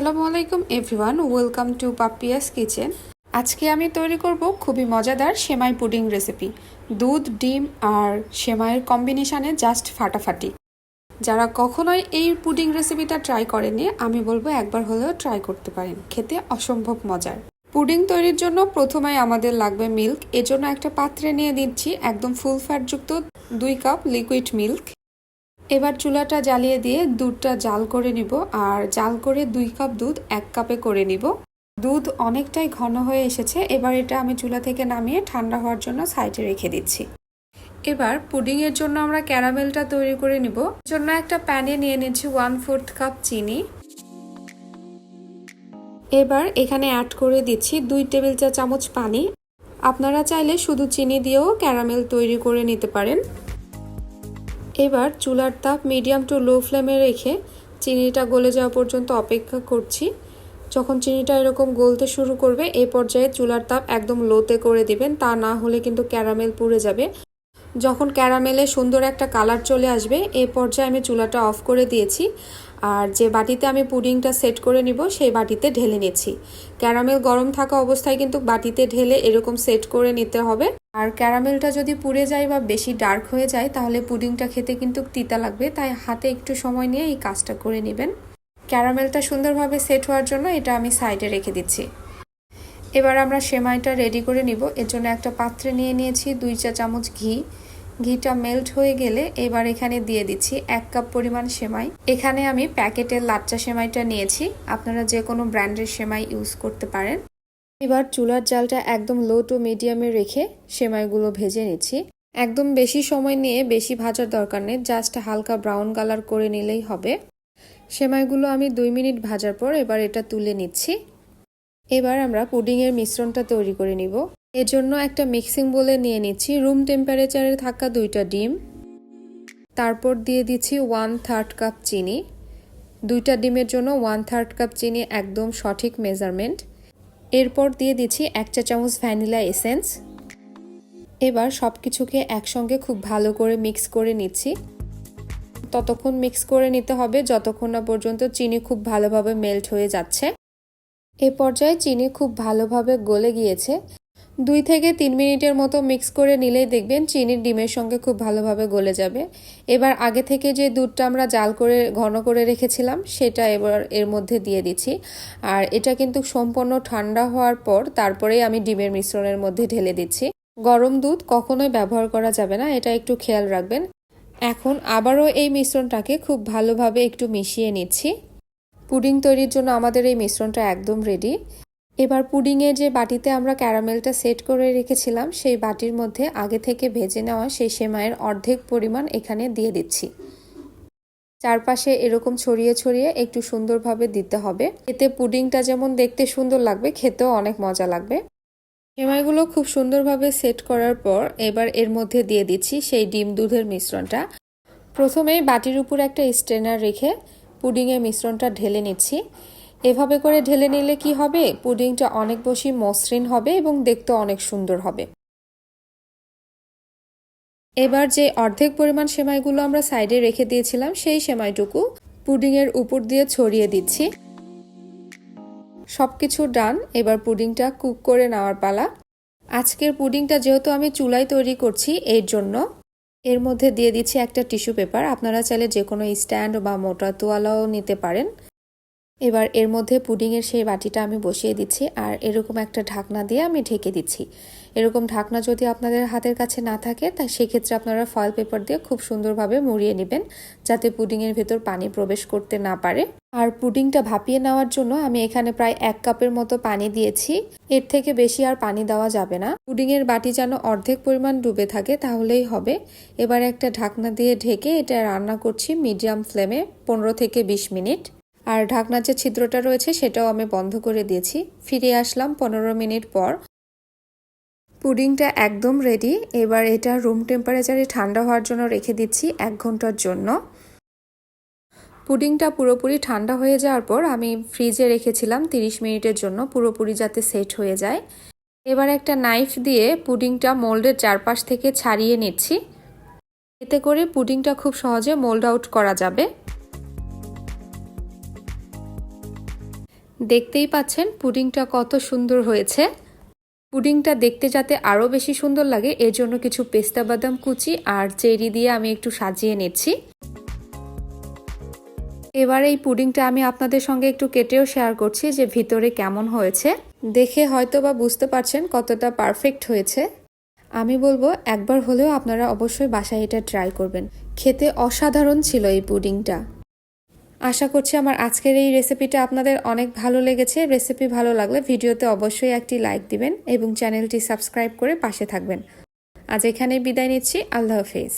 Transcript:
আসসালামু আলাইকুম, everyone. Welcome to Papia's kitchen. আজকে আমি তৈরি করব খুবই মজাদার সেমাই পুডিং রেসিপি। দুধ, ডিম আর সেমাইয়ের কম্বিনেশানে জাস্ট ফাটাফাটি। যারা কখনোই এই পুডিং রেসিপিটা ট্রাই করেনি আমি বলব একবার হলেও ট্রাই করতে পারেন। খেতে অসম্ভব মজার। পুডিং তৈরির জন্য প্রথমে আমাদের লাগবে মিল্ক। এজন্য একটা পাত্রে নিয়ে দিচ্ছি একদম ফুল ফ্যাটযুক্ত দুই কাপ লিকুইড মিল্ক। এবার চুলাটা জ্বালিয়ে দিয়ে দুধটা জাল করে নিব আর জাল করে দুই কাপ দুধ এক কাপে করে নিব। দুধ অনেকটাই ঘন হয়ে এসেছে, এবার এটা আমি চুলা থেকে নামিয়ে ঠান্ডা হওয়ার জন্য সাইডে রেখে দিচ্ছি। এবার পুডিংয়ের জন্য আমরা ক্যারামেলটা তৈরি করে নিব। জন্য একটা প্যানে নিয়ে নিচ্ছি ওয়ান ফোর্থ কাপ চিনি। এবার এখানে অ্যাড করে দিচ্ছি দুই টেবিল চা চামচ পানি। আপনারা চাইলে শুধু চিনি দিয়েও ক্যারামেল তৈরি করে নিতে পারেন। এবার চুলার তাপ মিডিয়াম টু লো ফ্লেমে রেখে চিনিটা গলে যাওয়া পর্যন্ত অপেক্ষা করছি। যখন চিনিটা এরকম গলতে শুরু করবে এই পর্যায়ে চুলার তাপ একদম লোতে করে দিবেন, তা না হলে কিন্তু ক্যারামেল পুড়ে যাবে। যখন ক্যারামেলে সুন্দর একটা কালার চলে আসবে এই পর্যায়ে আমি চুলাটা অফ করে দিয়েছি, আর যে বাটিতে আমি পুডিংটা সেট করে নিব, সেই বাটিতে ঢেলে নিচ্ছি। ক্যারামেল গরম থাকা অবস্থায় কিন্তু বাটিতে ঢেলে এরকম সেট করে নিতে হবে। আর ক্যারামেলটা যদি পুড়ে যায় বা বেশি ডার্ক হয়ে যায়, তাহলে পুডিংটা খেতে কিন্তু তিতা লাগবে। তাই হাতে একটু সময় নিয়ে এই কাজটা করে নেবেন। ক্যারামেলটা সুন্দরভাবে সেট হওয়ার জন্য এটা আমি সাইডে রেখে দিচ্ছি। এবার আমরা সেমাইটা রেডি করে নিব। এর জন্য একটা পাত্রে নিয়ে নিয়েছি দুই চা চামচ ঘি। ঘিটা মেল্ট হয়ে গেলে এবার এখানে দিয়ে দিচ্ছি এক কাপ পরিমাণ সেমাই। এখানে আমি প্যাকেটের লাচ্চা সেমাইটা নিয়েছি। আপনারা যে কোনো ব্র্যান্ডের সেমাই ইউজ করতে পারেন। এবার চুলার জালটা একদম লো টু মিডিয়ামে রেখে সেমাইগুলো ভেজে নিচ্ছি। একদম বেশি সময় নিয়ে বেশি ভাজার দরকার নেই জাস্ট হালকা ব্রাউন কালার করে নিলেই হবে। সেমাইগুলো আমি দুই মিনিট ভাজার পর এবার এটা তুলে নিচ্ছি। এবার আমরা পুডিংয়ের মিশ্রণটা তৈরি করে নিব। এর জন্য একটা মিক্সিং বলে নিয়ে নিচ্ছি রুম টেম্পারেচারে থাকা দুইটা ডিম। তারপর দিয়ে দিচ্ছি ওয়ান থার্ড কাপ চিনি। দুইটা ডিমের জন্য ওয়ান থার্ড কাপ চিনি একদম সঠিক মেজারমেন্ট এরপর দিয়ে দিচ্ছি এক চা চামচ ভ্যানিলা এসেন্স। এবার সব কিছুকে একসঙ্গে খুব ভালো করে মিক্স করে নিচ্ছি। ততক্ষণ মিক্স করে নিতে হবে, যতক্ষণ না পর্যন্ত চিনি খুব ভালোভাবে মেল্ট হয়ে যাচ্ছে। এ পর্যায়ে চিনি খুব ভালোভাবে গলে গিয়েছে। দুই থেকে তিন মিনিটের মতো মিক্স করে নিলেই দেখবেন চিনির ডিমের সঙ্গে খুব ভালোভাবে গলে যাবে। এবার আগে থেকে যে দুধটা আমরা জাল করে, ঘন করে রেখেছিলাম, সেটা এবার এর মধ্যে দিয়ে দিচ্ছি। আর এটা কিন্তু সম্পূর্ণ ঠান্ডা হওয়ার পর তারপরেই আমি ডিমের মিশ্রণের মধ্যে ঢেলে দিচ্ছি। গরম দুধ কখনোই ব্যবহার করা যাবে না, এটা একটু খেয়াল রাখবেন। এখন আবারও এই মিশ্রণটাকে খুব ভালোভাবে একটু মিশিয়ে নিচ্ছি। পুডিং তৈরির জন্য আমাদের এই মিশ্রণটা একদম রেডি এবার পুডিংয়ে যে বাটিতে আমরা ক্যারামেলটা সেট করে রেখেছিলাম, সেই বাটির মধ্যে আগে থেকে ভেজে নেওয়া সেই সেমাইয়ের অর্ধেক পরিমাণ এখানে দিয়ে দিচ্ছি। চারপাশে এরকম ছড়িয়ে ছড়িয়ে একটু সুন্দরভাবে দিতে হবে। এতে পুডিংটা যেমন দেখতে সুন্দর লাগবে, খেতেও অনেক মজা লাগবে। সেমাইগুলো খুব সুন্দরভাবে সেট করার পর এবার এর মধ্যে দিয়ে দিচ্ছি সেই ডিম দুধের মিশ্রণটা। প্রথমে বাটির উপর একটা স্ট্রেনার রেখে পুডিংয়ের মিশ্রণটা ঢেলে নিচ্ছি। এভাবে করে ঢেলে নিলে কি হবে? পুডিংটা অনেক বেশি মসৃণ হবে এবং দেখতে অনেক সুন্দর হবে। এবার যে অর্ধেক পরিমাণ সেমাইগুলো আমরা সাইডে রেখে দিয়েছিলাম, সেই সেমাইটুকু পুডিংয়ের উপর দিয়ে ছড়িয়ে দিচ্ছি। সব কিছু ডান, এবার পুডিংটা কুক করে নেওয়ার পালা। আজকের পুডিংটা যেহেতু আমি চুলায় তৈরি করছি, এর জন্য এর মধ্যে দিয়ে দিচ্ছি একটা টিস্যু পেপার। আপনারা চাইলে যে কোনো স্ট্যান্ড বা মোটা তোয়ালাও নিতে পারেন। এবার এর মধ্যে পুডিংয়ের সেই বাটিটা আমি বসিয়ে দিচ্ছি আর এরকম একটা ঢাকনা দিয়ে আমি ঢেকে দিচ্ছি। এরকম ঢাকনা যদি আপনাদের হাতের কাছে না থাকে, তা সেক্ষেত্রে আপনারা ফয়েল পেপার দিয়ে খুব সুন্দরভাবে মুড়িয়ে নেবেন, যাতে পুডিংয়ের ভেতর পানি প্রবেশ করতে না পারে। আর পুডিংটা ভাপিয়ে নেওয়ার জন্য আমি এখানে প্রায় এক কাপের মতো পানি দিয়েছি। এর থেকে বেশি আর পানি দেওয়া যাবে না। পুডিংয়ের বাটি যেন অর্ধেক পরিমাণ ডুবে থাকে, তাহলেই হবে। এবার একটা ঢাকনা দিয়ে ঢেকে এটা রান্না করছি মিডিয়াম ফ্লেমে পনেরো থেকে বিশ মিনিট। আর ঢাকনার যে ছিদ্রটা রয়েছে সেটাও আমি বন্ধ করে দিয়েছি। ফিরে আসলাম পনেরো মিনিট পর। পুডিংটা একদম রেডি এবার এটা রুম টেম্পারেচারে ঠান্ডা হওয়ার জন্য রেখে দিচ্ছি এক ঘণ্টার জন্য। পুডিংটা পুরোপুরি ঠান্ডা হয়ে যাওয়ার পর আমি ফ্রিজে রেখেছিলাম 30 মিনিটের জন্য, পুরোপুরি যাতে সেট হয়ে যায়। এবার একটা নাইফ দিয়ে পুডিংটা মোল্ডের চারপাশ থেকে ছাড়িয়ে নিচ্ছি। এতে করে পুডিংটা খুব সহজে মোল্ড আউট করা যাবে। দেখতেই পাচ্ছেন পুডিংটা কত সুন্দর হয়েছে। পুডিংটা দেখতে যাতে আরও বেশি সুন্দর লাগে, এর জন্য কিছু পেস্তা বাদাম কুচি আর চেরি দিয়ে আমি একটু সাজিয়ে নিচ্ছি। এবার এই পুডিংটা আমি আপনাদের সঙ্গে একটু কেটেও শেয়ার করছি যে ভিতরে কেমন হয়েছে। দেখে হয়তো বা বুঝতে পারছেন কতটা পারফেক্ট হয়েছে। আমি বলব, একবার হলেও আপনারা অবশ্যই বাসায় এটা ট্রাই করবেন। খেতে অসাধারণ ছিল এই পুডিংটা। আশা করছি আমার আজকের এই রেসিপিটা আপনাদের অনেক ভালো লেগেছে। রেসিপি ভালো লাগলে ভিডিওতে অবশ্যই একটি লাইক দিবেন এবং চ্যানেলটি সাবস্ক্রাইব করে পাশে থাকবেন। আজ এখানে বিদায় নিচ্ছি। আল্লাহ হাফিজ।